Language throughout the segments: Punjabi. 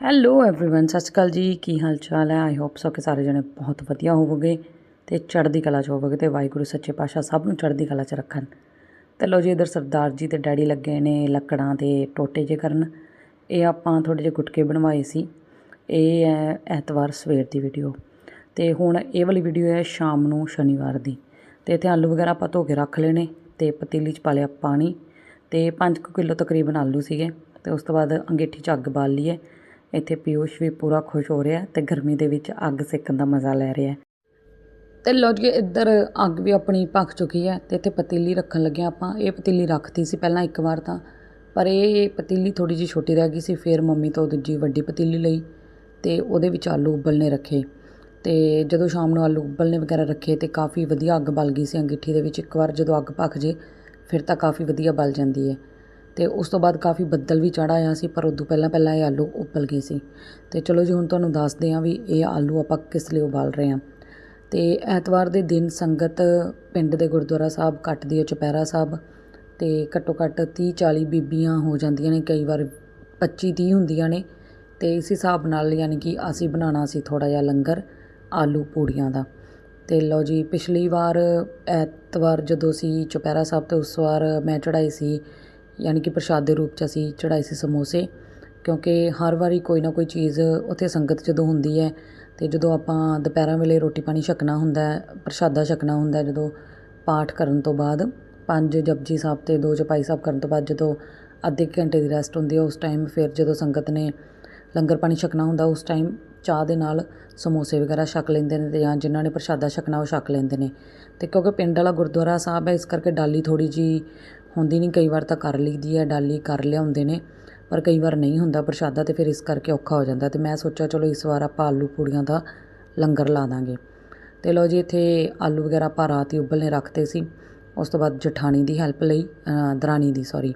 ਹੈਲੋ एवरीवन ਸਤਿ ਸ਼੍ਰੀ ਅਕਾਲ ਜੀ ਕੀ ਹਾਲ ਚਾਲ ਹੈ ਆਈ ਹੋਪ ਸੋ ਕਿ ਸਾਰੇ ਜਣੇ ਬਹੁਤ ਵਧੀਆ ਹੋਵੋਗੇ ਤੇ ਚੜ੍ਹਦੀ ਕਲਾ 'ਚ ਹੋਵੋਗੇ ਤੇ ਵਾਹਿਗੁਰੂ ਸੱਚੇ ਪਾਤਸ਼ਾਹ ਸਭ ਨੂੰ ਚੜ੍ਹਦੀ ਕਲਾ 'ਚ ਰੱਖਣ ਤੇ ਲੋ ਜੀ ਇਧਰ ਸਰਦਾਰ ਜੀ ਤੇ ਡੈਡੀ ਲੱਗੇ ਨੇ ਲੱਕੜਾਂ ਤੇ ਟੋਟੇ ਜੇ ਕਰਨ ਇਹ ਆਪਾਂ ਥੋੜੇ ਜਿਹੇ ਗੁਟਕੇ ਬਣਵਾਏ ਸੀ ਇਹ ਹੈ ਐਤਵਾਰ ਸਵੇਰ ਦੀ ਵੀਡੀਓ ਤੇ ਹੁਣ ਇਹ ਵਾਲੀ ਵੀਡੀਓ ਹੈ ਸ਼ਾਮ ਨੂੰ ਸ਼ਨੀਵਾਰ ਦੀ ਤੇ ਇੱਥੇ ਆਲੂ ਵਗੈਰਾ ਆਪਾਂ ਧੋ ਕੇ ਰੱਖ ਲੈਣੇ ਤੇ ਪਤੀਲੀ 'ਚ ਪਾ ਲਿਆ ਪਾਣੀ ਤੇ 5 ਕਿਲੋ ਤਕਰੀਬਨ ਆਲੂ ਸੀਗੇ ਤੇ ਉਸ ਤੋਂ ਬਾਅਦ ਅੰਗੀਠੀ 'ਚ ਅੱਗ ਬਾਲ ਲਈਏ ਇੱਥੇ ਪਿਊਸ਼ ਵੀ ਪੂਰਾ ਖੁਸ਼ ਹੋ ਰਿਹਾ ਤੇ ਗਰਮੀ ਦੇ ਵਿੱਚ ਅੱਗ ਸੇਕਣ ਦਾ ਮਜ਼ਾ ਲੈ ਰਿਹਾ। ਤੇ ਲੋ ਜੀ, ਇੱਧਰ ਅੱਗ ਵੀ ਆਪਣੀ ਪੱਕ ਚੁੱਕੀ ਹੈ ਤੇ ਇੱਥੇ ਪਤੀਲੀ ਰੱਖਣ ਲੱਗਿਆ ਆਪਾਂ। ਇਹ ਪਤੀਲੀ ਰੱਖਤੀ ਸੀ ਪਹਿਲਾਂ ਇੱਕ ਵਾਰ ਤਾਂ, ਪਰ ਇਹ ਪਤੀਲੀ ਥੋੜੀ ਜਿਹੀ ਛੋਟੀ ਰਹਿ ਗਈ ਸੀ, ਫਿਰ ਮੰਮੀ ਤੋਂ ਦੂਜੀ ਵੱਡੀ ਪਤੀਲੀ ਲਈ ਤੇ ਉਹਦੇ ਵਿੱਚ ਆਲੂ ਉਬਲਨੇ ਰੱਖੇ। ਤੇ ਜਦੋਂ ਸ਼ਾਮ ਨੂੰ ਆਲੂ ਉਬਲਨੇ ਵਗੈਰਾ ਰੱਖੇ ਤੇ ਕਾਫੀ ਵਧੀਆ ਅੱਗ ਬਲ ਗਈ ਸੀ ਅੰਗੀਠੀ ਦੇ ਵਿੱਚ। ਇੱਕ ਵਾਰ ਜਦੋਂ ਅੱਗ ਪੱਕ ਜੇ, ਫਿਰ ਤਾਂ ਕਾਫੀ ਵਧੀਆ ਬਲ ਜਾਂਦੀ ਹੈ। ਤੇ ਉਸ ਤੋਂ ਬਾਅਦ ਕਾਫੀ ਬੱਦਲ ਵੀ ਚੜ੍ਹ ਆਇਆ ਸੀ, ਪਰ ਉਦੋਂ ਪਹਿਲਾਂ ਪਹਿਲਾਂ ਇਹ ਆਲੂ ਉਬਲ ਗਏ ਸੀ। ਤੇ ਚਲੋ ਜੀ, ਹੁਣ ਤੁਹਾਨੂੰ ਦੱਸਦੇ ਹਾਂ ਵੀ ਇਹ ਆਲੂ ਆਪਾਂ ਕਿਸ ਲਈ ਉਬਾਲ ਰਹੇ ਹਾਂ। ਤੇ ਐਤਵਾਰ ਦੇ ਦਿਨ ਸੰਗਤ ਪਿੰਡ ਦੇ ਗੁਰਦੁਆਰਾ ਸਾਹਿਬ ਕੱਟਦੀ ਹੈ ਚੁਪਹਿਰਾ ਸਾਹਿਬ, ਤੇ ਘੱਟੋ ਘੱਟ 30 40 ਬੀਬੀਆਂ ਹੋ ਜਾਂਦੀਆਂ ਨੇ, ਕਈ ਵਾਰ 25 30 ਹੁੰਦੀਆਂ ਨੇ। ਤੇ ਇਸ ਹਿਸਾਬ ਨਾਲ ਯਾਨੀ ਕਿ ਅਸੀਂ ਬਣਾਉਣਾ ਸੀ ਥੋੜਾ ਜਿਹਾ ਲੰਗਰ ਆਲੂ ਪੂੜੀਆਂ ਦਾ। ਤੇ ਲਓ ਜੀ, ਪਿਛਲੀ ਵਾਰ ਐਤਵਾਰ ਜਦੋਂ ਸੀ ਚੁਪਹਿਰਾ ਸਾਹਿਬ ਤੇ ਉਸ ਵਾਰ ਮੈਂ ਚੜਾਈ ਸੀ ਯਾਨੀ ਕਿ ਪ੍ਰਸ਼ਾਦ ਦੇ ਰੂਪ 'ਚ ਅਸੀਂ ਚੜਾਈ ਸੀ ਸਮੋਸੇ, ਕਿਉਂਕਿ ਹਰ ਵਾਰੀ ਕੋਈ ਨਾ ਕੋਈ ਚੀਜ਼ ਉੱਥੇ ਸੰਗਤ ਜਦੋਂ ਹੁੰਦੀ ਹੈ ਅਤੇ ਜਦੋਂ ਆਪਾਂ ਦੁਪਹਿਰਾਂ ਵੇਲੇ ਰੋਟੀ ਪਾਣੀ ਛਕਣਾ ਹੁੰਦਾ ਪ੍ਰਸ਼ਾਦਾ ਛਕਣਾ ਹੁੰਦਾ ਜਦੋਂ ਪਾਠ ਕਰਨ ਤੋਂ ਬਾਅਦ, ਪੰਜ ਜਪਜੀ ਸਾਹਿਬ ਅਤੇ ਦੋ ਚਪਾਈ ਸਾਹਿਬ ਕਰਨ ਤੋਂ ਬਾਅਦ ਜਦੋਂ ਅੱਧੇ ਘੰਟੇ ਦੀ ਰੈਸਟ ਹੁੰਦੀ ਹੈ, ਉਸ ਟਾਈਮ ਫਿਰ ਜਦੋਂ ਸੰਗਤ ਨੇ ਲੰਗਰ ਪਾਣੀ ਛਕਣਾ ਹੁੰਦਾ, ਉਸ ਟਾਈਮ ਚਾਹ ਦੇ ਨਾਲ ਸਮੋਸੇ ਵਗੈਰਾ ਛਕ ਲੈਂਦੇ ਨੇ ਤੇ ਜਾਂ ਜਿਨ੍ਹਾਂ ਨੇ ਪ੍ਰਸ਼ਾਦਾ ਛਕਣਾ ਉਹ ਛਕ ਲੈਂਦੇ ਨੇ। ਤੇ ਕਿਉਂਕਿ ਪਿੰਡ ਵਾਲਾ ਗੁਰਦੁਆਰਾ ਸਾਹਿਬ ਹੈ, ਇਸ ਕਰਕੇ ਡਾਲੀ ਥੋੜੀ ਜੀ ਹੁੰਦੀ ਨਹੀਂ, ਕਈ ਵਾਰ ਤਾਂ ਕਰ ਲਈਦੀ ਹੈ ਡਾਲੀ ਕਰ ਲਿਆਉਂਦੇ ਨੇ, ਪਰ ਕਈ ਵਾਰ ਨਹੀਂ ਹੁੰਦਾ ਪ੍ਰਸ਼ਾਦਾ ਤੇ ਫਿਰ ਇਸ ਕਰਕੇ ਔਖਾ ਹੋ ਜਾਂਦਾ। ਤੇ ਮੈਂ ਸੋਚਿਆ, ਚਲੋ ਇਸ ਵਾਰ ਆਪਾਂ ਆਲੂ ਪੂੜੀਆਂ ਦਾ ਲੰਗਰ ਲਾ ਦਾਂਗੇ। ਤੇ ਲੋ ਜੀ, ਇੱਥੇ ਆਲੂ ਵਗੈਰਾ ਆਪਾਂ ਰਾਤ ਹੀ ਉਬਲਨੇ ਰੱਖਤੇ ਸੀ। ਉਸ ਤੋਂ ਬਾਅਦ ਜਠਾਣੀ ਦੀ ਹੈਲਪ ਲਈ ਦਰਾਣੀ ਦੀ ਸੌਰੀ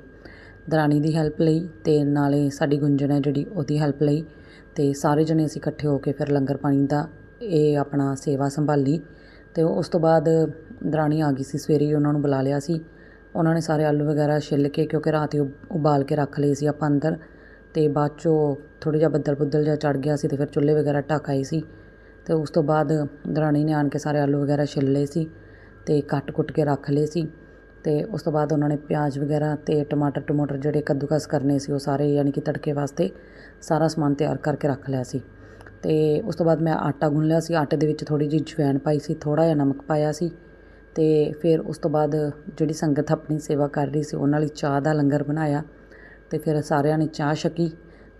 ਦਰਾਣੀ ਦੀ ਹੈਲਪ ਲਈ ਤੇ ਨਾਲੇ ਸਾਡੀ ਗੁੰਜਣ ਹੈ ਜਿਹੜੀ, ਉਹਦੀ ਹੈਲਪ ਲਈ। ਤੇ ਸਾਰੇ ਜਣੇ ਅਸੀਂ ਇਕੱਠੇ ਹੋ ਕੇ ਫਿਰ ਲੰਗਰ ਪਾਣੀ ਦਾ ਇਹ ਆਪਣਾ ਸੇਵਾ ਸੰਭਾਲੀ। ਤੇ ਉਸ ਤੋਂ ਬਾਅਦ ਦਰਾਣੀ ਆ ਗਈ ਸੀ, ਸਵੇਰੇ ਉਹਨਾਂ ਨੂੰ ਬੁਲਾ ਲਿਆ ਸੀ। ਉਹਨਾਂ ਨੇ ਸਾਰੇ ਆਲੂ ਵਗੈਰਾ ਛਿੱਲ ਕੇ, ਕਿਉਂਕਿ ਰਾਤ ਹੀ ਉਬਾਲ ਕੇ ਰੱਖ ਲਏ ਸੀ ਆਪਾਂ ਅੰਦਰ। ਅਤੇ ਬਾਅਦ ਚੋਂ ਥੋੜ੍ਹਾ ਜਿਹਾ ਬੱਦਲ ਬੁੱਦਲ ਜਿਹਾ ਚੜ ਗਿਆ ਸੀ ਅਤੇ ਫਿਰ ਚੁੱਲ੍ਹੇ ਵਗੈਰਾ ਢੱਕ ਆਏ ਸੀ। ਅਤੇ ਉਸ ਤੋਂ ਬਾਅਦ ਦਰਾਣੀ ਨੇ ਆਣ ਕੇ ਸਾਰੇ ਆਲੂ ਵਗੈਰਾ ਛਿੱਲ ਲਏ ਸੀ ਅਤੇ ਕੱਟ ਕੁੱਟ ਕੇ ਰੱਖ ਲਏ ਸੀ। ਅਤੇ ਉਸ ਤੋਂ ਬਾਅਦ ਉਹਨਾਂ ਨੇ ਪਿਆਜ਼ ਵਗੈਰਾ ਅਤੇ ਟਮਾਟਰ ਟਮਾਟਰ ਜਿਹੜੇ ਕੱਦੂਕਸ ਕਰਨੇ ਸੀ ਉਹ ਸਾਰੇ ਯਾਨੀ ਕਿ ਤੜਕੇ ਵਾਸਤੇ ਸਾਰਾ ਸਮਾਨ ਤਿਆਰ ਕਰਕੇ ਰੱਖ ਲਿਆ ਸੀ। ਅਤੇ ਉਸ ਤੋਂ ਬਾਅਦ ਮੈਂ ਆਟਾ ਗੁੰਨ ਲਿਆ ਸੀ। ਆਟੇ ਦੇ ਵਿੱਚ ਥੋੜ੍ਹੀ ਜਿਹੀ ਜਵੈਣ ਪਾਈ ਸੀ, ਥੋੜ੍ਹਾ ਜਿਹਾ ਨਮਕ ਪਾਇਆ ਸੀ। ਤੇ ਫਿਰ ਉਸ ਤੋਂ ਬਾਅਦ ਜਿਹੜੀ ਸੰਗਤ ਆਪਣੀ ਸੇਵਾ ਕਰ ਰਹੀ ਸੀ, ਉਹਨਾਂ ਲਈ ਚਾਹ ਦਾ ਲੰਗਰ ਬਣਾਇਆ ਤੇ ਫਿਰ ਸਾਰਿਆਂ ਨੇ ਚਾਹ ਛਕੀ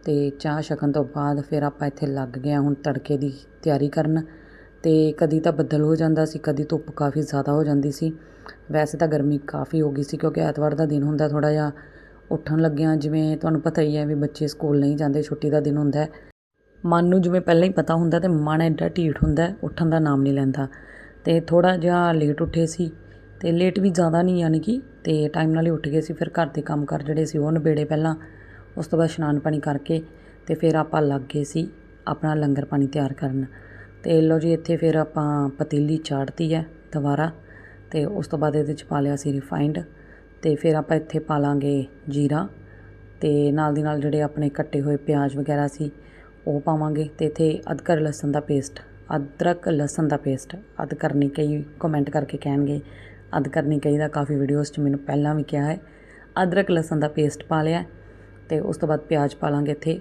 ਤੇ ਚਾਹ ਛਕਣ ਤੋਂ ਬਾਅਦ ਫਿਰ ਆਪਾਂ ਇੱਥੇ ਲੱਗ ਗਏ ਹੁਣ ਤੜਕੇ ਦੀ ਤਿਆਰੀ ਕਰਨ ਤੇ ਕਦੀ ਤਾਂ ਬੱਦਲ ਹੋ ਜਾਂਦਾ ਸੀ, ਕਦੀ ਧੁੱਪ ਕਾਫੀ ਜ਼ਿਆਦਾ ਹੋ ਜਾਂਦੀ ਸੀ। ਵੈਸੇ ਤਾਂ ਗਰਮੀ ਕਾਫੀ ਹੋ ਗਈ ਸੀ ਕਿਉਂਕਿ ਐਤਵਾਰ ਦਾ ਦਿਨ ਹੁੰਦਾ ਥੋੜਾ ਜਿਹਾ ਉੱਠਣ ਲੱਗਿਆਂ, ਜਿਵੇਂ ਤੁਹਾਨੂੰ ਪਤਾ ਹੀ ਹੈ ਵੀ ਬੱਚੇ ਸਕੂਲ ਨਹੀਂ ਜਾਂਦੇ, ਛੁੱਟੀ ਦਾ ਦਿਨ ਹੁੰਦਾ ਮਨ ਨੂੰ ਜਿਵੇਂ ਪਹਿਲਾਂ ਹੀ ਪਤਾ ਹੁੰਦਾ ਤੇ ਮਨ ਐਡਾ ਢੀਠ ਹੁੰਦਾ ਉੱਠਣ ਦਾ ਨਾਮ ਨਹੀਂ ਲੈਂਦਾ। ਤੇ ਥੋੜਾ ਜਿਹਾ ਲੇਟ ਉੱਠੇ ਸੀ ਤੇ ਲੇਟ ਵੀ ਜ਼ਿਆਦਾ ਨਹੀਂ, ਯਾਨੀ ਕਿ ਤੇ ਟਾਈਮ ਨਾਲ ਹੀ ਉੱਠ ਗਏ ਸੀ। ਫਿਰ ਘਰ ਦੇ ਕੰਮ ਕਰ ਜਿਹੜੇ ਸੀ ਉਹ ਨਿਬੇੜੇ ਪਹਿਲਾਂ। ਉਸ ਤੋਂ ਬਾਅਦ ਇਸ਼ਨਾਨ ਪਾਣੀ ਕਰਕੇ ਤੇ ਫਿਰ ਆਪਾਂ ਲੱਗ ਗਏ ਸੀ ਆਪਣਾ ਲੰਗਰ ਪਾਣੀ ਤਿਆਰ ਕਰਨ। ਤੇ ਲੋ ਜੀ, ਇੱਥੇ ਫਿਰ ਆਪਾਂ ਪਤੀਲੀ ਚਾੜਤੀ ਹੈ ਦੁਬਾਰਾ ਤੇ ਉਸ ਤੋਂ ਬਾਅਦ ਇਹਦੇ 'ਚ ਪਾ ਲਿਆ ਸੀ ਰਿਫਾਈਂਡ ਤੇ ਫਿਰ ਆਪਾਂ ਇੱਥੇ ਪਾ ਲਾਂਗੇ ਜੀਰਾ ਤੇ ਨਾਲ ਦੀ ਨਾਲ ਜਿਹੜੇ ਆਪਣੇ ਕੱਟੇ ਹੋਏ ਪਿਆਜ਼ ਵਗੈਰਾ ਸੀ ਉਹ ਪਾਵਾਂਗੇ ਤੇ ਇੱਥੇ ਅਦਰਕ ਲਸਣ ਦਾ ਪੇਸਟ ਅਦਰਕ, ਲਸਣ ਦਾ ਪੇਸਟ ਅਦ ਕਰਨੀ ਕਈ ਕਮੈਂਟ ਕਰਕੇ ਕਹਿਣਗੇ। ਅਦ ਕਰਨੀ ਕਈ ਦਾ ਕਾਫੀ ਵੀਡੀਓਜ਼ 'ਚ ਮੈਨੂੰ ਪਹਿਲਾਂ ਵੀ ਕਿਹਾ ਹੈ। ਅਦਰਕ, ਲਸਣ ਦਾ ਪੇਸਟ ਪਾ ਲਿਆ ਤੇ ਉਸ ਤੋਂ ਬਾਅਦ ਪਿਆਜ਼ ਪਾ ਲਾਂਗੇ ਇੱਥੇ।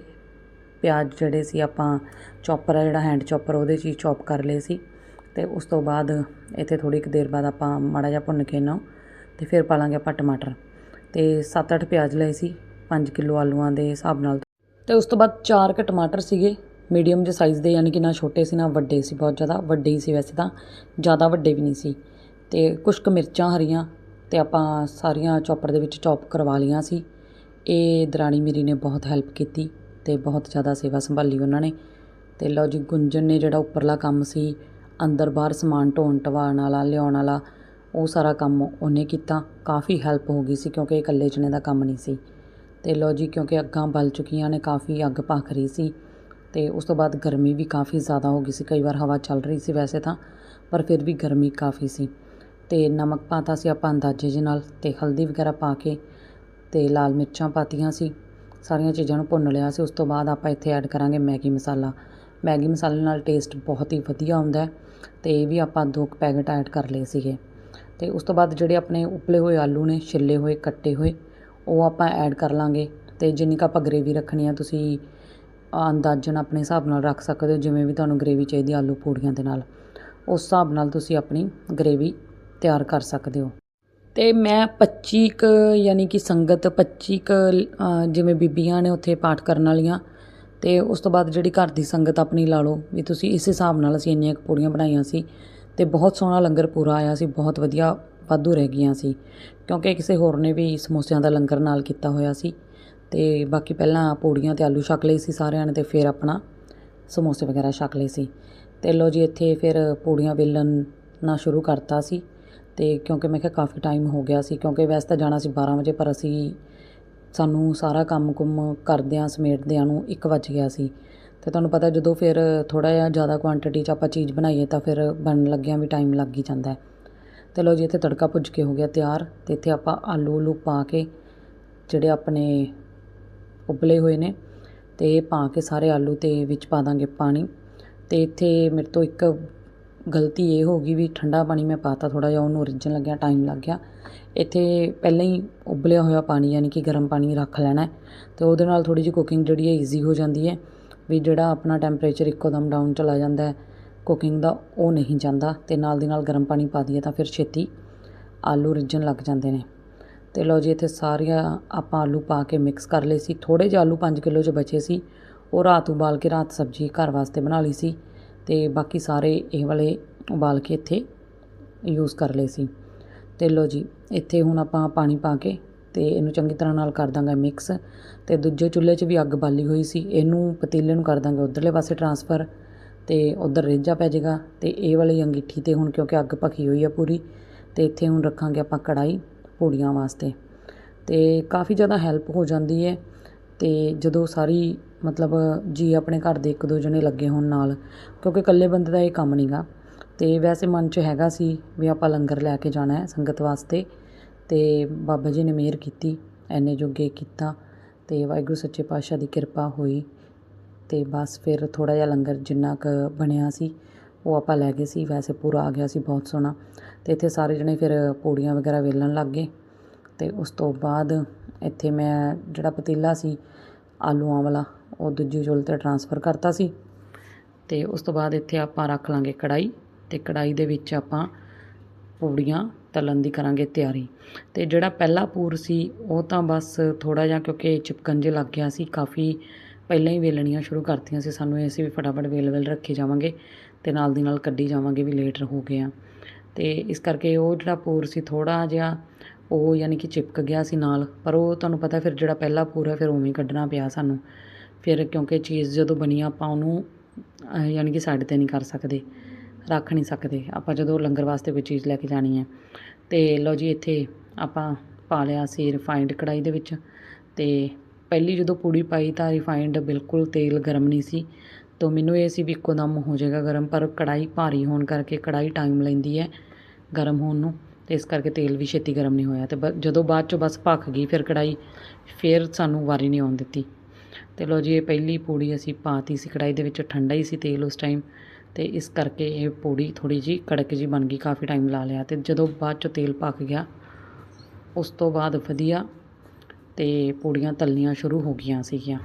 ਪਿਆਜ਼ ਜਿਹੜੇ ਸੀ ਆਪਾਂ ਚੌਪਰ ਆ, ਜਿਹੜਾ ਹੈਂਡ ਚੌਪਰ ਉਹਦੇ 'ਚ ਹੀ ਚੌਪ ਕਰ ਲਏ ਸੀ ਤੇ ਉਸ ਤੋਂ ਬਾਅਦ ਇੱਥੇ ਥੋੜੀ ਕੁ ਦੇਰ ਬਾਅਦ ਆਪਾਂ ਮਾੜਾ ਜਿਹਾ ਭੁੰਨ ਕੇ ਇਹਨਾਂ ਤੇ ਫਿਰ ਪਾ ਲਾਂਗੇ ਆਪਾਂ ਟਮਾਟਰ ਤੇ 7-8 ਪਿਆਜ਼ ਲਏ ਸੀ 5 ਕਿਲੋ ਆਲੂਆਂ ਦੇ ਹਿਸਾਬ ਨਾਲ। ਤੇ ਉਸ ਤੋਂ ਬਾਅਦ 4 ਕ ਟਮਾਟਰ ਸੀਗੇ। ਮੀਡੀਅਮ ਜਿਹੇ ਸਾਈਜ਼ ਦੇ, ਯਾਨੀ ਕਿ ਨਾ ਛੋਟੇ ਸੀ, ਨਾ ਵੱਡੇ ਸੀ, ਬਹੁਤ ਜ਼ਿਆਦਾ ਵੱਡੇ ਹੀ ਸੀ ਵੈਸੇ ਤਾਂ, ਜ਼ਿਆਦਾ ਵੱਡੇ ਵੀ ਨਹੀਂ ਸੀ। ਤੇ ਕੁਝ ਕੁ ਮਿਰਚਾਂ ਹਰੀਆਂ ਤੇ ਆਪਾਂ ਸਾਰੀਆਂ ਚੌਪਰ ਦੇ ਵਿੱਚ ਚੌਪ ਕਰਵਾ ਲੀਆਂ ਸੀ। ਇਹ ਦਰਾਣੀ ਮੇਰੀ ਨੇ ਬਹੁਤ ਹੈਲਪ ਕੀਤੀ ਤੇ ਬਹੁਤ ਜ਼ਿਆਦਾ ਸੇਵਾ ਸੰਭਾਲੀ ਉਹਨਾਂ ਨੇ। ਤੇ ਲਓ ਜੀ, ਗੁੰਜਨ ਨੇ ਜਿਹੜਾ ਉੱਪਰਲਾ ਕੰਮ ਸੀ, ਅੰਦਰ ਬਾਹਰ ਸਮਾਨ ਢੋਣ, ਟਵਾਣ ਵਾਲਾ, ਲਿਆਉਣ ਵਾਲਾ, ਉਹ ਸਾਰਾ ਕੰਮ ਉਹਨੇ ਕੀਤਾ। ਕਾਫੀ ਹੈਲਪ ਹੋ ਗਈ ਸੀ ਕਿਉਂਕਿ ਇਹ ਇਕੱਲੇ ਜਣੇ ਦਾ ਕੰਮ ਨਹੀਂ ਸੀ। ਤੇ ਲਓ ਜੀ, ਕਿਉਂਕਿ ਅੱਗਾਂ ਬਲ ਚੁੱਕੀਆਂ ਨੇ, ਕਾਫੀ ਅੱਗ ਭਖ ਰਹੀ ਸੀ। ਤੇ ਉਸ ਤੋਂ ਬਾਅਦ ਗਰਮੀ ਵੀ ਕਾਫੀ ਜ਼ਿਆਦਾ ਹੋ ਗਈ ਸੀ। ਕਈ ਵਾਰ ਹਵਾ ਚੱਲ ਰਹੀ ਸੀ ਵੈਸੇ ਤਾਂ, ਪਰ ਫਿਰ ਵੀ ਗਰਮੀ ਕਾਫੀ ਸੀ। ਤੇ ਨਮਕ ਪਾਤਾ ਸੀ ਆਪਾਂ ਅੰਦਾਜ਼ੇ ਦੇ ਨਾਲ ਤੇ ਹਲਦੀ ਵਗੈਰਾ ਪਾ ਕੇ ਤੇ ਲਾਲ ਮਿਰਚਾਂ ਪਾਤੀਆਂ ਸੀ। ਸਾਰੀਆਂ ਚੀਜ਼ਾਂ ਨੂੰ ਭੁੰਨ ਲਿਆ ਸੀ। ਉਸ ਤੋਂ ਬਾਅਦ ਆਪਾਂ ਇੱਥੇ ਐਡ ਕਰਾਂਗੇ ਮੈਗੀ ਮਸਾਲਾ। ਮੈਗੀ ਮਸਾਲੇ ਨਾਲ ਟੇਸਟ ਬਹੁਤ ਹੀ ਵਧੀਆ ਆਉਂਦਾ ਹੈ ਤੇ ਇਹ ਵੀ ਆਪਾਂ ਦੋ ਕੁ ਪੈਕਟ ਐਡ ਕਰ ਲਏ ਸੀਗੇ। ਤੇ ਉਸ ਤੋਂ ਬਾਅਦ ਜਿਹੜੇ ਆਪਣੇ ਉਬਲੇ ਹੋਏ ਆਲੂ ਨੇ, ਛਿੱਲੇ ਹੋਏ, ਕੱਟੇ ਹੋਏ, ਉਹ ਆਪਾਂ ਐਡ ਕਰ ਲਾਂਗੇ। ਤੇ ਜਿੰਨੀ ਕੁ ਆਪਾਂ ਗਰੇਵੀ ਰੱਖਣੀ ਆ, ਤੁਸੀਂ ਅੰਦਾਜ਼ਨ ਆਪਣੇ ਹਿਸਾਬ ਨਾਲ ਰੱਖ ਸਕਦੇ ਹੋ, ਜਿਵੇਂ ਵੀ ਤੁਹਾਨੂੰ ਗਰੇਵੀ ਚਾਹੀਦੀ ਆਲੂ ਪੂੜੀਆਂ ਦੇ ਨਾਲ। ਉਸ ਹਿਸਾਬ ਨਾਲ ਤੁਸੀਂ ਆਪਣੀ ਗਰੇਵੀ ਤਿਆਰ ਕਰ ਸਕਦੇ ਹੋ। ਤੇ ਮੈਂ 25 ਕ ਯਾਨੀ ਕਿ ਸੰਗਤ 25 ਕ ਜਿਵੇਂ ਬੀਬੀਆਂ ਨੇ ਉੱਥੇ ਪਾਠ ਕਰਨ ਵਾਲੀਆਂ, ਤੇ ਉਸ ਤੋਂ ਬਾਅਦ ਜਿਹੜੀ ਘਰ ਦੀ ਸੰਗਤ ਆਪਣੀ ਲਾ ਲਓ, ਵੀ ਤੁਸੀਂ ਇਸ ਹਿਸਾਬ ਨਾਲ ਅਸੀਂ ਇੰਨੀਆਂ ਕੁ ਪੂੜੀਆਂ ਬਣਾਈਆਂ ਸੀ, ਤੇ ਬਹੁਤ ਸੋਹਣਾ ਲੰਗਰ ਪੂਰਾ ਆਇਆ ਸੀ, ਬਹੁਤ ਵਧੀਆ ਵਾਧੂ ਰਹਿ ਗਈਆਂ ਸੀ, ਕਿਉਂਕਿ ਕਿਸੇ ਹੋਰ ਨੇ ਵੀ ਸਮੋਸਿਆਂ ਦਾ ਲੰਗਰ ਨਾਲ ਕੀਤਾ ਹੋਇਆ ਸੀ। ਅਤੇ ਬਾਕੀ ਪਹਿਲਾਂ ਪੂੜੀਆਂ ਅਤੇ ਆਲੂ ਛਕ ਲਏ ਸੀ ਸਾਰਿਆਂ ਨੇ ਅਤੇ ਫਿਰ ਆਪਣਾ ਸਮੋਸੇ ਵਗੈਰਾ ਛਕ ਲਏ ਸੀ। ਅਤੇ ਲਓ ਜੀ, ਇੱਥੇ ਫਿਰ ਪੂੜੀਆਂ ਵੇਲਣਾ ਸ਼ੁਰੂ ਕਰਤਾ ਸੀ ਅਤੇ ਕਿਉਂਕਿ ਮੈਂ ਕਿਹਾ ਕਾਫੀ ਟਾਈਮ ਹੋ ਗਿਆ ਸੀ, ਕਿਉਂਕਿ ਵੈਸੇ ਤਾਂ ਜਾਣਾ ਸੀ 12 ਵਜੇ, ਪਰ ਅਸੀਂ ਸਾਨੂੰ ਸਾਰਾ ਕੰਮ ਕੁੰਮ ਕਰਦਿਆਂ, ਸਮੇਟਦਿਆਂ ਨੂੰ ਇੱਕ ਵੱਜ ਗਿਆ ਸੀ। ਅਤੇ ਤੁਹਾਨੂੰ ਪਤਾ ਜਦੋਂ ਫਿਰ ਥੋੜ੍ਹਾ ਜਿਹਾ ਜ਼ਿਆਦਾ ਕੁਆਂਟੀਟੀ 'ਚ ਆਪਾਂ ਚੀਜ਼ ਬਣਾਈਏ ਤਾਂ ਫਿਰ ਬਣਨ ਲੱਗਿਆਂ ਵੀ ਟਾਈਮ ਲੱਗ ਹੀ ਜਾਂਦਾ ਹੈ। ਤੇ ਲੋ ਜੀ, ਇੱਥੇ ਤੜਕਾ ਭੁੱਜ ਕੇ ਹੋ ਗਿਆ ਤਿਆਰ ਅਤੇ ਇੱਥੇ ਆਪਾਂ ਆਲੂ ਉਲੂ ਪਾ ਕੇ ਜਿਹੜੇ ਆਪਣੇ ਉਬਲੇ ਹੋਏ ਨੇ ਤੇ ਇਹ ਪਾ ਕੇ ਸਾਰੇ ਆਲੂ ਤੇ ਵਿੱਚ ਪਾ ਦਾਂਗੇ ਪਾਣੀ। ਤੇ ਇੱਥੇ ਮੇਰੇ ਤੋਂ ਇੱਕ ਗਲਤੀ ਇਹ ਹੋ ਗਈ ਵੀ ਠੰਡਾ ਪਾਣੀ ਮੈਂ ਪਾਤਾ ਥੋੜਾ ਜਿਹਾ, ਉਹਨੂੰ ਰਿੱਝਣ ਲੱਗਿਆ, ਟਾਈਮ ਲੱਗ ਗਿਆ। ਇੱਥੇ ਪਹਿਲਾਂ ਹੀ ਉਬਲਿਆ ਹੋਇਆ ਪਾਣੀ, ਯਾਨੀ ਕਿ ਗਰਮ ਪਾਣੀ ਰੱਖ ਲੈਣਾ ਹੈ ਤੇ ਉਹਦੇ ਨਾਲ ਥੋੜੀ ਜਿਹੀ ਕੁਕਿੰਗ ਜਿਹੜੀ ਹੈ ਈਜ਼ੀ ਹੋ ਜਾਂਦੀ ਹੈ ਵੀ ਜਿਹੜਾ ਆਪਣਾ ਟੈਂਪਰੇਚਰ ਇੱਕੋ ਦਮ ਡਾਊਨ ਚਲਾ ਜਾਂਦਾ ਹੈ ਕੁਕਿੰਗ ਦਾ ਉਹ ਨਹੀਂ ਜਾਂਦਾ ਤੇ ਨਾਲ ਦੀ ਨਾਲ ਗਰਮ ਪਾਣੀ ਪਾ ਦਈਏ ਤਾਂ ਫਿਰ ਛੇਤੀ ਆਲੂ ਰਿੱਝਣ ਲੱਗ ਜਾਂਦੇ ਨੇ। ਤੇ ਲਓ ਜੀ, ਇੱਥੇ ਸਾਰੀਆਂ ਆਪਾਂ ਆਲੂ ਪਾ ਕੇ ਮਿਕਸ ਕਰ ਲਏ ਸੀ। ਥੋੜੇ ਜਿਹੇ ਆਲੂ 5 ਕਿਲੋ 'ਚ ਬਚੇ ਸੀ। ਉਹ ਰਾਤ ਉਬਾਲ ਕੇ, ਰਾਤ ਸਬਜ਼ੀ ਘਰ ਵਾਸਤੇ ਬਣਾ ਲਈ ਸੀ ਤੇ ਬਾਕੀ ਸਾਰੇ ਇਹ ਵਾਲੇ ਉਬਾਲ ਕੇ ਇੱਥੇ ਯੂਜ਼ ਕਰ ਲਏ ਸੀ। ਤੇ ਲਓ ਜੀ, ਇੱਥੇ ਹੁਣ ਆਪਾਂ ਪਾਣੀ ਪਾ ਕੇ ਤੇ ਇਹਨੂੰ ਚੰਗੀ ਤਰ੍ਹਾਂ ਨਾਲ ਕਰ ਦਾਂਗੇ ਮਿਕਸ ਤੇ ਦੂਜੇ ਚੁੱਲ੍ਹੇ 'ਚ ਵੀ ਅੱਗ ਬਾਲੀ ਹੋਈ ਸੀ। ਇਹਨੂੰ ਪਤੀਲੇ ਨੂੰ ਕਰ ਦਾਂਗੇ, ਉਧਰਲੇ ਪਾਸੇ ਟਰਾਂਸਫਰ ਤੇ ਉਧਰ ਰੇਜਾ ਪੈ ਜਾਏਗਾ ਤੇ ਇਹ ਵਾਲੀ ਅੰਗੀਠੀ ਤੇ ਹੁਣ ਕਿਉਂਕਿ ਅੱਗ ਭਖੀ ਹੋਈ ਆ ਪੂਰੀ ਤੇ ਇੱਥੇ ਹੁਣ ਰੱਖਾਂਗੇ ਆਪਾਂ ਕੜਾਈ ਪੂੜੀਆਂ ਵਾਸਤੇ। ਤੇ ਕਾਫੀ ਜ਼ਿਆਦਾ ਹੈਲਪ ਹੋ ਜਾਂਦੀ ਹੈ ਤੇ ਜਦੋਂ ਸਾਰੀ, ਮਤਲਬ ਜੀ ਆਪਣੇ ਘਰ ਦੇ ਇੱਕ ਦੋ ਜਣੇ ਲੱਗੇ ਹੋਣ ਨਾਲ, ਕਿਉਂਕਿ ਇਕੱਲੇ ਬੰਦੇ ਦਾ ਇਹ ਕੰਮ ਨਹੀਂਗਾ ਤੇ ਵੈਸੇ ਮਨ 'ਚ ਹੈਗਾ ਸੀ ਵੀ ਆਪਾਂ ਲੰਗਰ ਲੈ ਕੇ ਜਾਣਾ ਹੈ ਸੰਗਤ ਵਾਸਤੇ। ਤੇ ਬਾਬਾ ਜੀ ਨੇ ਮਿਹਰ ਕੀਤੀ ਐਨੇ ਜੋਗੇ ਕੀਤਾ, ਤੇ ਵਾਹਿਗੁਰੂ ਸੱਚੇ ਪਾਤਸ਼ਾਹ ਦੀ ਕਿਰਪਾ ਹੋਈ। ਤੇ ਬਸ ਫਿਰ ਥੋੜਾ ਜਿਹਾ ਲੰਗਰ ਜਿੰਨਾ ਕੁ ਬਣਿਆ ਸੀ ਉਹ ਆਪਾਂ ਲੈ ਗਏ ਸੀ, ਵੈਸੇ ਪੂਰਾ ਆ ਗਿਆ ਸੀ ਬਹੁਤ ਸੋਹਣਾ। ਤੇ ਇੱਥੇ ਸਾਰੇ ਜਣੇ ਫਿਰ ਪੂੜੀਆਂ ਵਗੈਰਾ ਵੇਲਣ ਲੱਗ ਗਏ। ਤੇ ਉਸ ਤੋਂ ਬਾਅਦ ਇੱਥੇ ਮੈਂ ਜਿਹੜਾ ਪਤੀਲਾ ਸੀ, ਆਲੂਆਂ ਵਾਲਾ, ਉਹ ਦੂਜੀ ਚੁੱਲ੍ਹ 'ਤੇ ਟਰਾਂਸਫਰ ਕਰਤਾ ਸੀ। ਤੇ ਉਸ ਤੋਂ ਬਾਅਦ ਇੱਥੇ ਆਪਾਂ ਰੱਖ ਲਾਂਗੇ ਕੜਾਈ ਤੇ ਕੜਾਈ ਦੇ ਵਿੱਚ ਆਪਾਂ ਪੂੜੀਆਂ ਤਲਣ ਦੀ ਕਰਾਂਗੇ ਤਿਆਰੀ। ਤੇ ਜਿਹੜਾ ਪਹਿਲਾ ਪੂਰ ਸੀ, ਉਹ ਤਾਂ ਬਸ ਥੋੜਾ ਜਿਹਾ ਕਿਉਂਕਿ ਚਿਪਕਣ ਜੇ ਲੱਗ ਗਿਆ ਸੀ, ਕਾਫੀ ਪਹਿਲਾਂ ਹੀ ਵੇਲਣੀਆਂ ਸ਼ੁਰੂ ਕਰਤੀਆਂ ਸੀ, ਸਾਨੂੰ ਇਹ ਸੀ ਵੀ ਫਟਾਫਟ ਵੇਲ ਵੇਲ ਰੱਖੇ ਜਾਵਾਂਗੇ। ਅਤੇ ਨਾਲ ਦੀ ਨਾਲ ਕੱਢੀ ਜਾਵਾਂਗੇ ਵੀ ਲੇਟ ਹੋ ਗਏ ਆ। ਅਤੇ ਇਸ ਕਰਕੇ ਉਹ ਜਿਹੜਾ ਪੂਰ ਸੀ ਥੋੜ੍ਹਾ ਜਿਹਾ ਉਹ ਯਾਨੀ ਕਿ ਚਿਪਕ ਗਿਆ ਸੀ ਨਾਲ, ਪਰ ਉਹ ਤੁਹਾਨੂੰ ਪਤਾ ਫਿਰ ਜਿਹੜਾ ਪਹਿਲਾ ਪੂਰ ਹੈ ਫਿਰ ਉਵੇਂ ਕੱਢਣਾ ਪਿਆ ਸਾਨੂੰ। ਫਿਰ ਕਿਉਂਕਿ ਚੀਜ਼ ਜਦੋਂ ਬਣੀ ਆਪਾਂ ਉਹਨੂੰ ਯਾਨੀ ਕਿ ਸਾਈਡ 'ਤੇ ਨਹੀਂ ਕਰ ਸਕਦੇ, ਰੱਖ ਨਹੀਂ ਸਕਦੇ। ਆਪਾਂ ਜਦੋਂ ਲੰਗਰ ਵਾਸਤੇ ਕੋਈ ਚੀਜ਼ ਲੈ ਕੇ ਜਾਣੀ ਹੈ। ਤੇ ਲਓ ਜੀ ਇੱਥੇ ਆਪਾਂ ਪਾ ਲਿਆ ਸੀ ਰਿਫਾਈਨਡ ਕੜਾਈ ਦੇ ਵਿੱਚ। ਤੇ ਪਹਿਲੀ ਜਦੋਂ ਪੂੜੀ ਪਾਈ ਤਾਂ ਰਿਫਾਈਨਡ ਬਿਲਕੁਲ ਤੇਲ ਗਰਮ ਨਹੀਂ ਸੀ। ਤੋ ਮੈਨੂੰ ਇਹ ਸੀ ਵੀ ਇੱਕੋ ਦਮ ਹੋ ਜਾਏਗਾ ਗਰਮ, ਪਰ ਕੜਾਈ ਭਾਰੀ ਹੋਣ ਕਰਕੇ ਕੜਾਈ ਟਾਈਮ ਲੈਂਦੀ ਹੈ ਗਰਮ ਹੋਣ ਨੂੰ, ਤੇ ਇਸ ਕਰਕੇ ਤੇਲ ਵੀ ਛੇਤੀ ਗਰਮ ਨਹੀਂ ਹੋਇਆ ਤੇ ਜਦੋਂ ਬਾਅਦ ਚੋਂ ਬਸ ਭੱਖ ਗਈ, ਫਿਰ ਕੜਾਈ ਫਿਰ ਸਾਨੂੰ ਵਾਰੀ ਨਹੀਂ ਆਉਣ ਦਿੱਤੀ। ਤੇ ਲੋ ਜੀ, ਇਹ ਪਹਿਲੀ ਪੂੜੀ ਅਸੀਂ ਪਾਤੀ ਸੀ ਕੜਾਈ ਦੇ ਵਿੱਚ ਠੰਡਾ ਹੀ ਸੀ ਤੇਲ ਉਸ ਟਾਈਮ ਤੇ ਇਸ ਕਰਕੇ ਇਹ ਪੂੜੀ ਥੋੜੀ ਜੀ ਕੜਕ ਜੀ ਬਣ ਗਈ, ਕਾਫੀ ਟਾਈਮ ਲਾ ਲਿਆ ਤੇ ਜਦੋਂ ਬਾਅਦ ਚੋਂ ਤੇਲ ਪੱਕ ਗਿਆ, ਉਸ ਤੋਂ ਬਾਅਦ ਵਧੀਆ ਤੇ ਪੂੜੀਆਂ ਤਲਣੀਆਂ ਸ਼ੁਰੂ ਹੋ ਗਈਆਂ ਸੀਗੀਆਂ।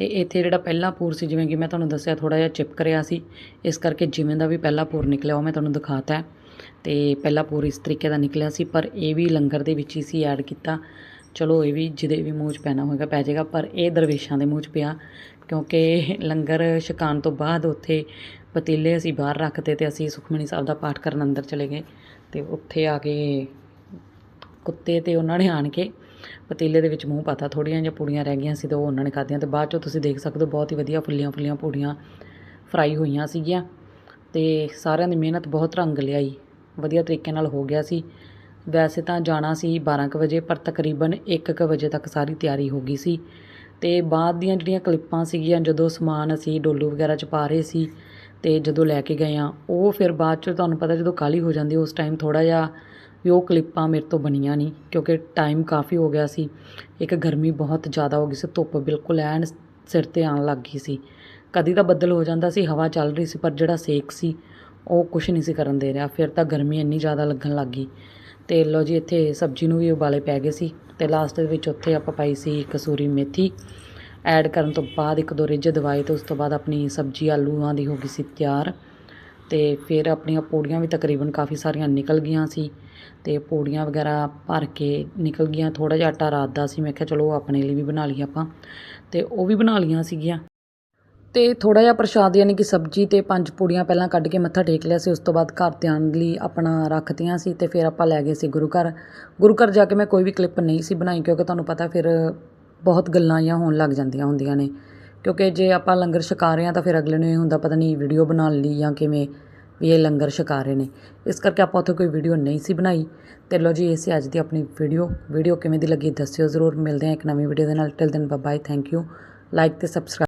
ਤੇ ਇੱਥੇ ਜਿਹੜਾ ਪਹਿਲਾ ਪੂਰ ਸੀ, ਜਿਵੇਂ ਕਿ ਮੈਂ ਤੁਹਾਨੂੰ ਦੱਸਿਆ ਥੋੜਾ ਜਿਹਾ ਚਿਪਕ ਰਿਹਾ ਸੀ। ਇਸ ਕਰਕੇ ਜਿਵੇਂ ਦਾ ਵੀ ਪਹਿਲਾ ਪੂਰ ਨਿਕਲਿਆ, ਉਹ ਮੈਂ ਤੁਹਾਨੂੰ ਦਿਖਾਤਾ ਹੈ। ਤੇ ਪਹਿਲਾ ਪੂਰ ਇਸ ਤਰੀਕੇ ਦਾ ਨਿਕਲਿਆ ਸੀ, ਪਰ ਇਹ ਵੀ ਲੰਗਰ ਦੇ ਵਿੱਚ ਹੀ ਸੀ ਐਡ ਕੀਤਾ। ਚਲੋ, ਇਹ ਵੀ ਜਿਹਦੇ ਵੀ ਮੂੰਹ 'ਚ ਪੈਣਾ ਹੋਏਗਾ, ਪੈ ਜਾਏਗਾ, ਪਰ ਇਹ ਦਰਵੇਸ਼ਾਂ ਦੇ ਮੂੰਹ 'ਚ ਪਿਆ। ਕਿਉਂਕਿ ਲੰਗਰ ਛਕਾਉਣ ਤੋਂ ਬਾਅਦ ਉੱਥੇ ਪਤੀਲੇ ਅਸੀਂ ਬਾਹਰ ਰੱਖਤੇ ਤੇ ਅਸੀਂ ਸੁਖਮਨੀ ਸਾਹਿਬ ਦਾ ਪਾਠ ਕਰਨ ਅੰਦਰ ਚਲੇ ਗਏ। ਤੇ ਉੱਥੇ ਆ ਕੇ ਕੁੱਤੇ ਤੇ ਉਹਨਾਂ ਨੇ ਆਣ ਕੇ ਪਤੀਲੇ ਦੇ ਵਿੱਚ ਮੂੰਹ ਪਾਤਾ ਥੋੜੀਆਂ ਜਿਹੀਆਂ ਪੂੜੀਆਂ ਰਹਿ ਗਈਆਂ ਸੀ ਤੇ ਉਹ ਉਹਨਾਂ ਨੇ ਖਾਧੀਆਂ ਤੇ ਬਾਅਦ ਚੋਂ ਤੁਸੀਂ ਦੇਖ ਸਕਦੇ ਹੋ, ਬਹੁਤ ਹੀ ਵਧੀਆ ਫੁੱਲੀਆਂ ਫੁੱਲੀਆਂ ਪੂੜੀਆਂ ਫਰਾਈ ਹੋਈਆਂ ਸੀਗੀਆਂ ਤੇ ਸਾਰਿਆਂ ਦੀ ਮਿਹਨਤ ਬਹੁਤ ਰੰਗ ਲਿਆਈ, ਵਧੀਆ ਤਰੀਕੇ ਨਾਲ ਹੋ ਗਿਆ ਸੀ। ਵੈਸੇ ਤਾਂ ਜਾਣਾ ਸੀ 12 ਕੁ ਵਜੇ, ਪਰ ਤਕਰੀਬਨ 1 ਕੁ ਵਜੇ ਤੱਕ ਸਾਰੀ ਤਿਆਰੀ ਹੋ ਗਈ ਸੀ ਤੇ ਬਾਅਦ ਦੀਆਂ ਜਿਹੜੀਆਂ ਕਲਿੱਪਾਂ ਸੀਗੀਆਂ, ਜਦੋਂ ਸਮਾਨ ਅਸੀਂ ਡੋਲੂ ਵਗੈਰਾ 'ਚ ਪਾ ਰਹੇ ਸੀ ਤੇ ਜਦੋਂ ਲੈ ਕੇ ਗਏ ਆ ਉਹ ਫਿਰ ਬਾਅਦ 'ਚ ਤੁਹਾਨੂੰ ਪਤਾ ਜਦੋਂ ਕਾਲੀ ਹੋ ਜਾਂਦੀ, ਉਸ ਟਾਈਮ ਥੋੜਾ ਜਿਹਾ ਵੀ ਉਹ ਕਲਿੱਪਾਂ ਮੇਰੇ ਤੋਂ ਬਣੀਆਂ ਨਹੀਂ, ਕਿਉਂਕਿ ਟਾਈਮ ਕਾਫੀ ਹੋ ਗਿਆ ਸੀ। ਇੱਕ ਗਰਮੀ ਬਹੁਤ ਜ਼ਿਆਦਾ ਹੋ ਗਈ ਸੀ, ਧੁੱਪ ਬਿਲਕੁਲ ਐਨ ਸਿਰ 'ਤੇ ਆਉਣ ਲੱਗ ਗਈ ਸੀ। ਕਦੀ ਤਾਂ ਬੱਦਲ ਹੋ ਜਾਂਦਾ ਸੀ, ਹਵਾ ਚੱਲ ਰਹੀ ਸੀ, ਪਰ ਜਿਹੜਾ ਸੇਕ ਸੀ, ਉਹ ਕੁਝ ਨਹੀਂ ਸੀ ਕਰਨ ਦੇ ਰਿਹਾ। ਫਿਰ ਤਾਂ ਗਰਮੀ ਇੰਨੀ ਜ਼ਿਆਦਾ ਲੱਗਣ ਲੱਗ ਗਈ। ਤੇ ਲਓ ਜੀ, ਇੱਥੇ ਸਬਜ਼ੀ ਨੂੰ ਵੀ ਉਬਾਲੇ ਪੈ ਗਏ ਸੀ। ਤੇ ਲਾਸਟ ਦੇ ਵਿੱਚ ਉੱਥੇ ਆਪਾਂ ਪਾਈ ਸੀ ਕਸੂਰੀ ਮੇਥੀ। ਐਡ ਕਰਨ ਤੋਂ ਬਾਅਦ ਇੱਕ ਦੋ ਰਿੱਝ ਦਵਾਈ ਤੇ ਉਸ ਤੋਂ ਬਾਅਦ ਆਪਣੀ ਸਬਜ਼ੀ ਆਲੂਆਂ ਦੀ ਹੋ ਗਈ ਸੀ ਤਿਆਰ। ਅਤੇ ਫਿਰ ਆਪਣੀਆਂ ਪੌੜੀਆਂ ਵੀ ਤਕਰੀਬਨ ਕਾਫੀ ਸਾਰੀਆਂ ਨਿਕਲ ਗਈਆਂ ਸੀ ਅਤੇ ਪੌੜੀਆਂ ਵਗੈਰਾ ਭਰ ਕੇ ਨਿਕਲ ਗਈਆਂ। ਥੋੜ੍ਹਾ ਜਿਹਾ ਆਟਾ ਰਾਤ ਦਾ ਸੀ। ਮੈਂ ਕਿਹਾ ਚਲੋ ਆਪਣੇ ਲਈ ਵੀ ਬਣਾ ਲਈਏ ਆਪਾਂ। ਅਤੇ ਉਹ ਵੀ ਬਣਾ ਲਈਆਂ ਸੀਗੀਆਂ। ਅਤੇ ਥੋੜ੍ਹਾ ਜਿਹਾ ਪ੍ਰਸ਼ਾਦ ਯਾਨੀ ਕਿ ਸਬਜ਼ੀ ਅਤੇ ਪੰਜ ਪੂੜੀਆਂ ਪਹਿਲਾਂ ਕੱਢ ਕੇ ਮੱਥਾ ਟੇਕ ਲਿਆ ਸੀ। ਉਸ ਤੋਂ ਬਾਅਦ ਘਰ ਧਿਆਨ ਲਈ ਆਪਣਾ ਰੱਖਤੀਆਂ ਸੀ ਅਤੇ ਫਿਰ ਆਪਾਂ ਲੈ ਗਏ ਸੀ ਗੁਰੂ ਘਰ। ਗੁਰੂ ਘਰ ਜਾ ਕੇ ਮੈਂ ਕੋਈ ਵੀ ਕਲਿੱਪ ਨਹੀਂ ਸੀ ਬਣਾਈ ਕਿਉਂਕਿ ਤੁਹਾਨੂੰ ਪਤਾ ਫਿਰ ਬਹੁਤ ਗੱਲਾਂ ਜਾਂ ਹੋਣ ਲੱਗ ਜਾਂਦੀਆਂ ਹੁੰਦੀਆਂ ਨੇ। ਕਿਉਂਕਿ ਜੇ ਆਪਾਂ ਲੰਗਰ ਛਕਾ ਰਹੇ ਹਾਂ ਤਾਂ ਫਿਰ ਅਗਲੇ ਨੂੰ ਇਹ ਹੁੰਦਾ ਪਤਾ ਨਹੀਂ ਵੀਡੀਓ ਬਣਾਉਣ ਲਈ ਜਾਂ ਕਿਵੇਂ ਵੀ ਇਹ ਲੰਗਰ ਛਕਾ ਰਹੇ ਨੇ। ਇਸ ਕਰਕੇ ਆਪਾਂ ਉੱਥੇ ਕੋਈ ਵੀਡੀਓ ਨਹੀਂ ਸੀ ਬਣਾਈ। ਤੇ ਲੋ ਜੀ, ਇਹ ਸੀ ਅੱਜ ਦੀ ਆਪਣੀ ਵੀਡੀਓ ਵੀਡੀਓ ਕਿਵੇਂ ਦੀ ਲੱਗੀ ਦੱਸਿਓ ਜ਼ਰੂਰ। ਮਿਲਦੇ ਹਾਂ ਇੱਕ ਨਵੀਂ ਵੀਡੀਓ ਦੇ ਨਾਲ। Till then bye thank you like ਤੇ ਸਬਸਕ੍ਰਾਈਬ